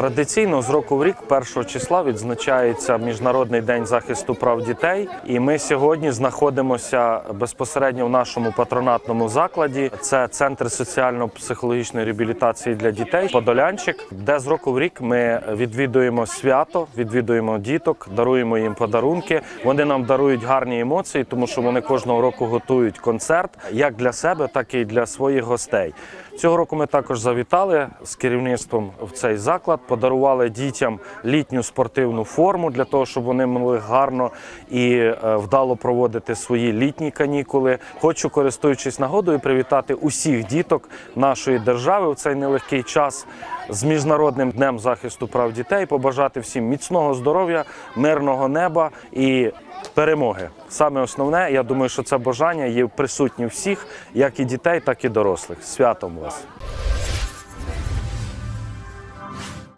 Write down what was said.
Традиційно з року в рік, 1 числа, відзначається Міжнародний день захисту прав дітей. І ми сьогодні знаходимося безпосередньо в нашому патронатному закладі. Це центр соціально-психологічної реабілітації для дітей Подолянчик, де з року в рік ми відвідуємо свято, відвідуємо діток, даруємо їм подарунки. Вони нам дарують гарні емоції, тому що вони кожного року готують концерт як для себе, так і для своїх гостей. Цього року ми також завітали з керівництвом в цей заклад, подарували дітям літню спортивну форму для того, щоб вони могли гарно і е, вдало проводити свої літні канікули. Хочу, користуючись нагодою, привітати усіх діток нашої держави в цей нелегкий час з міжнародним днем захисту прав дітей. Побажати всім міцного здоров'я, мирного неба і перемоги. Саме основне, я думаю, що це бажання є присутні всіх, як і дітей, так і дорослих. Святом вас!